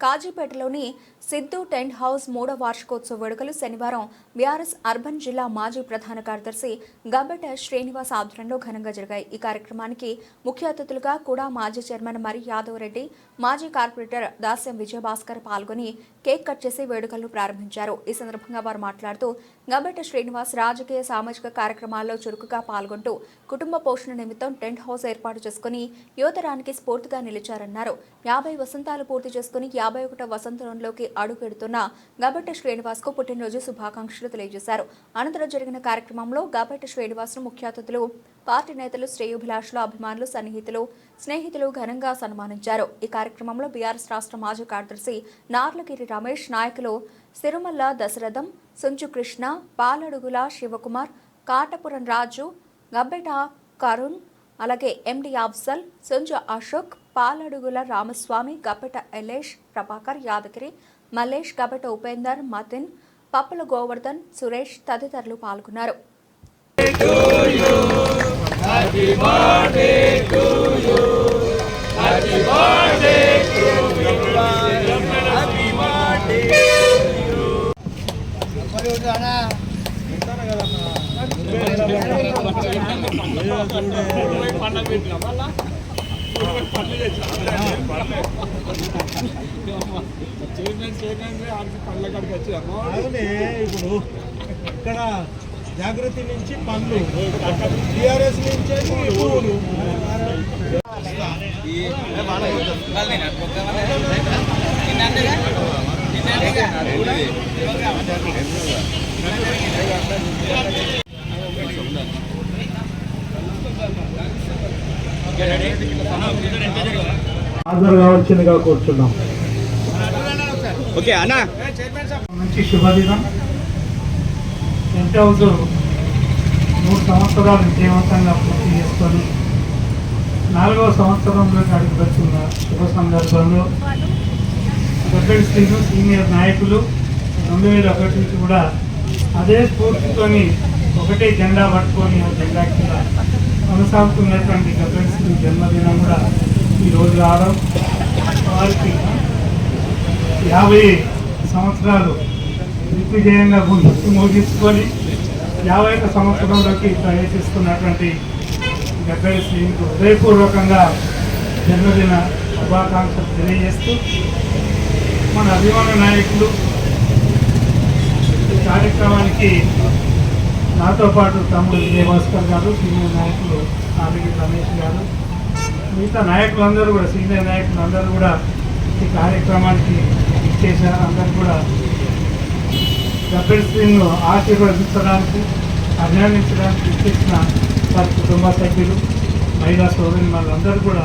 కాజీపేటలోని Siddhu tent house మూడో వార్షికోత్సవ వేడుకలు శనివారం బీఆర్ఎస్ అర్బన్ జిల్లా మాజీ ప్రధాన కార్యదర్శి గబ్బెట శ్రీనివాస్ ఆధ్వర్యంలో ఘనంగా జరిగాయి. ఈ కార్యక్రమానికి ముఖ్య అతిథులుగా కూడా మాజీ చైర్మన్ మరి యాదవ్ రెడ్డి మాజీ కార్పొరేటర్ దాస్యం విజయభాస్కర్ పాల్గొని కేక్ కట్ చేసి వేడుకలను ప్రారంభించారు. ఈ సందర్భంగా వారు మాట్లాడుతూ గబ్బెట శ్రీనివాస్ రాజకీయ సామాజిక కార్యక్రమాల్లో చురుకుగా పాల్గొంటూ కుటుంబ పోషణ నిమిత్తం టెంట్ హౌస్ ఏర్పాటు చేసుకుని యువతరానికి స్ఫూర్తిగా నిలిచారన్నారు. యాభై వసంతాలు పూర్తి చేసుకుని యాభై ఒకటో వసంతరంలోకి అడుగెడుతున్న గబ్బెట శ్రీనివాస్కు పుట్టినరోజు శుభాకాంక్షలు తెలియజేశారు. అనంతరం జరిగిన కార్యక్రమంలో గబ్బెట శ్రీనివాస్ను ముఖ్య అతిథులు పార్టీ నేతలు శ్రేయోభిలాషులు అభిమానులు సన్నిహితులు స్నేహితులు ఘనంగా సన్మానించారు. ఈ కార్యక్రమంలో బీఆర్ఎస్ రాష్ట్ర మాజీ కార్యదర్శి నార్లగిరి రమేష్ నాయకులు సిరుమల్ల దశరథం సుంచు కృష్ణ పాలడుగుల శివకుమార్ కాటపురం రాజు గబ్బెట కరుణ్ అలాగే ఎండి అఫ్జల్ సుంజు అశోక్ పాలడుగుల రామస్వామి గపెట ఎలేష్ ప్రభాకర్ యాదగిరి మల్లేష్ గబ్బెట ఉపేందర్ మతిన్ పప్పుల గోవర్ధన్ సురేష్ తదితరులు పాల్గొన్నారు. అవునే ఇప్పుడు ఇక్కడ జాగృతి నుంచి పనులు. టిఆర్ఎస్ నుంచి పూలు హాజరు కావచ్చిందిగా కూర్చున్నాం. ఓకే అన్నా. మంచి శుభదినం. టెంట్ హౌస్ మూడు సంవత్సరాలు విజయవంతంగా పూర్తి చేసుకొని నాలుగవ సంవత్సరంలోకి అడుగుపెడుతున్న శుభ సందర్భంలో గబ్బెడి శ్రీను సీనియర్ నాయకులు రెండు వేల ఒకటి నుంచి కూడా అదే స్ఫూర్తితోని ఒకటే జెండా పట్టుకొని ఆ జెండా కింద కొనసాగుతున్నటువంటి గబ్బెడి జన్మదినం కూడా ఈరోజు రావడం వారికి యాభై సంవత్సరాలు దిగ్విజయంగా ముందుకు ముగించుకొని యాభై ఒక సంవత్సరంలోకి ప్రవేశిస్తున్నటువంటి గబ్బెడి శ్రీకు హృదయపూర్వకంగా జన్మదిన శుభాకాంక్షలు తెలియజేస్తూ మన అభిమాన నాయకులు ఈ కార్యక్రమానికి నాతో పాటు తమ్ముడు విజయభాస్కర్ గారు సీనియర్ నాయకులు నాలుగు రమేష్ గారు మిగతా నాయకులందరూ కూడా సీనియర్ నాయకులు అందరూ కూడా ఈ కార్యక్రమానికి ఇచ్చేశారు. అందరూ కూడా గబ్బెల్ శ్రీను ఆశీర్వదించడానికి అభినందించడానికి ఇచ్చేసిన వారి కుటుంబ సభ్యులు మహిళా సోదరి వాళ్ళందరూ కూడా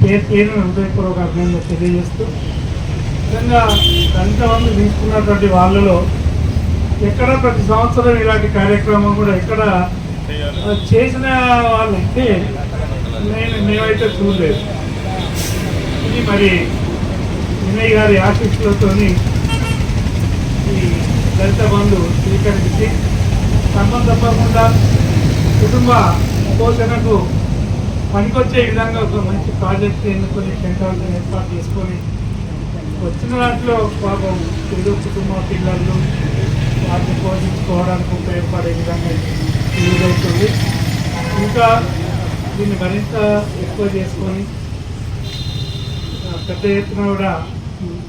పేరు పేరు హృదయపూర్వక అభినందన తెలియజేస్తూ నిజంగా ఎంతమంది తీసుకున్నటువంటి వాళ్ళలో ఎక్కడ ప్రతి సంవత్సరం ఇలాంటి కార్యక్రమం కూడా ఎక్కడ చేసిన వాళ్ళైతే నేను మేమైతే చూడలేదు. ఇది మరి వినయ్ గారి ఆశీస్సులతోని ఈ దళిత బంధు స్వీకరించి సంబంధ తప్పకుండా కుటుంబ పోషణకు పనికొచ్చే విధంగా ఒక మంచి ప్రాజెక్ట్ ఎన్నుకొని సెంటర్ ఏర్పాటు చేసుకొని వచ్చిన దాంట్లో పాపం తెలుగు కుటుంబ పిల్లలు వాటిని పోషించుకోవడానికి ఉపయోగపడే విధంగా యూజ్ అవుతుంది ఇంకా దీన్ని మరింత ఎక్కువ చేసుకొని పెద్ద ఎత్తున కూడా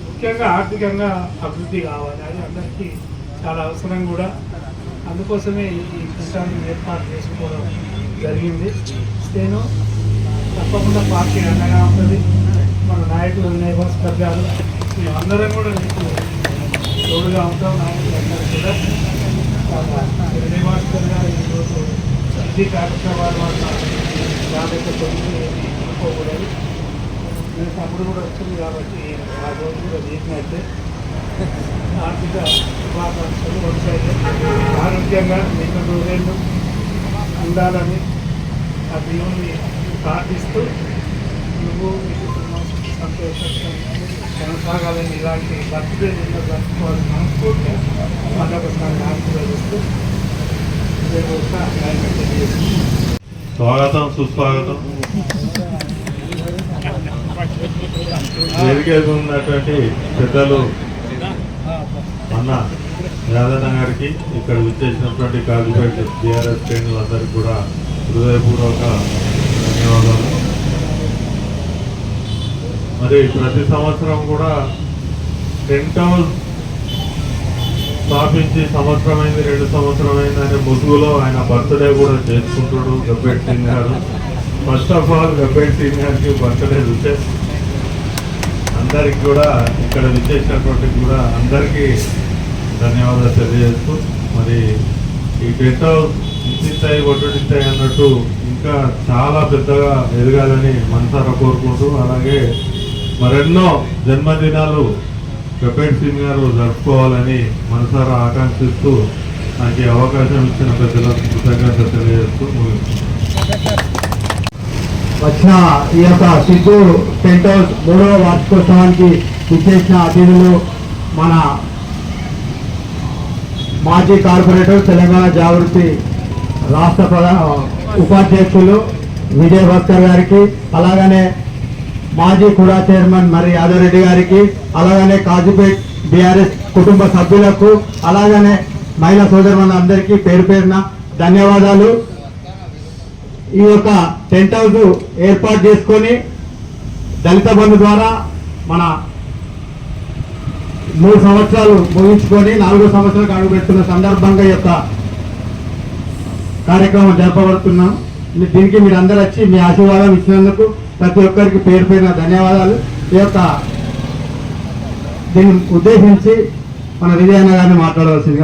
ముఖ్యంగా ఆర్థికంగా అభివృద్ధి కావాలి అది అందరికీ చాలా అవసరం కూడా అందుకోసమే ఈ పుస్తకాన్ని ఏర్పాటు చేసుకోవడం జరిగింది నేను తప్పకుండా పార్టీ అండగా ఉంటుంది మన నాయకులు వినయ్ భాస్కర్ మేము అందరం కూడా మీకు తోడుగా ఉంటాం. నాయకులు అందరూ కూడా. చాలా వినయ్ భాస్కర్ గారు ఈరోజు ఇది కార్యక్రమాల వల్ల బాధ్యత పొంది అనుకోకూడదు. నేను తమ్ముడు కూడా వచ్చింది కాబట్టి ఆ రోజు కూడా చేసినట్టే ఆర్థిక శుభాకాంక్షలు వచ్చాయి. ఆరోగ్యంగా నిన్న రోజులు ఉండాలని ఆ దేవుని ప్రార్థిస్తూ నువ్వు నీ కుటుంబం సంతోషంగా కొనసాగాలని ఇలాంటి బర్త్డే నిన్న జరుపుకోవాలని మనస్ఫూర్తిగా మరొకసారి ఆశీర్వదిస్తూ రేపు ఒక నాయకుడు స్వాగతం సుస్వాగతం. దేవి ఉన్నటువంటి పెద్దలు అన్న యాదన్న గారికి ఇక్కడ విచ్చేసినటువంటి కాజుపేట బీఆర్ఎస్ శ్రేణులందరికీ కూడా హృదయపూర్వక ధన్యవాదాలు. మరి ప్రతి సంవత్సరం కూడా టెంట్ హౌస్ స్థాపించి సంవత్సరమైంది రెండు సంవత్సరమైంది అనే ముసుగులో ఆయన బర్త్డే కూడా చేసుకుంటాడు గబ్బెట్ సింగ్ గారు first of all Gabbet Singh గారికి బర్త్డే విషెస్ అందరికి కూడా ఇక్కడ విచ్చేసినటువంటి కూడా అందరికీ ధన్యవాదాలు తెలియజేస్తూ మరి ఈ టెంట్ హౌస్ ఇచ్చిస్తాయి ఒడ్డుంటాయి అన్నట్టు ఇంకా చాలా పెద్దగా ఎదగాలని మనసారా కోరుకుంటూ అలాగే మరెన్నో జన్మదినాలు కపేట్ సింగ్ గారు జరుపుకోవాలని మనసారా ఆకాంక్షిస్తూ నాకు ఈ అవకాశం ఇచ్చిన పెద్దలకు కృతజ్ఞత తెలియజేస్తూ వచ్చిన ఈ యొక్క సిద్ధు టెంట్ హౌస్ మూడవ వార్షికోత్సవానికి విచ్చేసిన అతిథులు మన మాజీ కార్పొరేటర్ తెలంగాణ జాగృతి రాష్ట్ర ప్రధాన ఉపాధ్యక్షులు విజయ్ భాస్కర్ గారికి అలాగనే మాజీ కుడా చైర్మన్ మరి యాదవరెడ్డి గారికి అలాగనే కాజుపేట్ బీఆర్ఎస్ కుటుంబ సభ్యులకు అలాగనే మహిళా సోదరులందరికీ అందరికీ పేరు పేరున ధన్యవాదాలు. ఈ యొక్క టెంట్ హౌస్ ఏర్పాటు చేసుకొని దళిత బంధు ద్వారా మన మూడు సంవత్సరాలు ముగించుకొని నాలుగో సంవత్సరాలకు అడుగుపెడుతున్న సందర్భంగా ఈ యొక్క కార్యక్రమం జరపబడుతున్నాం. దీనికి మీరు అందరు వచ్చి మీ ఆశీర్వాదం ఇచ్చినందుకు ప్రతి ఒక్కరికి పేరు పైన ధన్యవాదాలు. ఈ యొక్క దీన్ని ఉద్దేశించి మన విజయన్న మాట్లాడవలసిందిగా